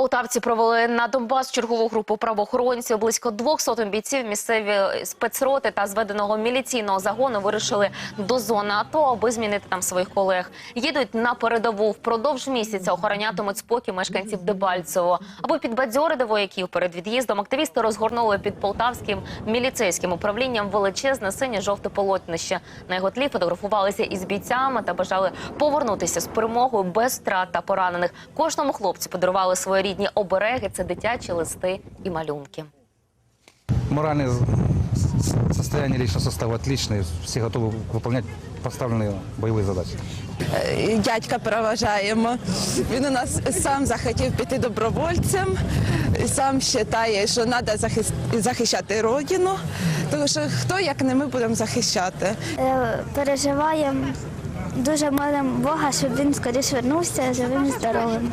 Полтавці провели на Донбас чергову групу правоохоронців. Близько двох сотень бійців місцеві спецроти та зведеного міліційного загону вирішили до зони АТО, аби змінити там своїх колег. Їдуть на передову впродовж місяця. Охоронятимуть спокій мешканців Дебальцево. Аби підбадьорити вояків перед від'їздом. Активісти розгорнули під полтавським міліцейським управлінням величезне синє жовте полотнище. На його тлі фотографувалися із бійцями та бажали повернутися з перемогою без втрат та поранених. Кожному хлопцю подарували свої рідні обереги. Це дитячі листи і малюнки. Моральное с- состояние личного состава отличное. Все готовы выполнять поставленные боевые задачи. Е, дядька проважаємо. Він у нас сам захотів піти добровольцем, сам вважає, що треба захищати родину. Тому що хто як не ми будемо захищати. Е, переживаємо, дуже молимо Бога, щоб він скоріше вернувся живим і здоровим.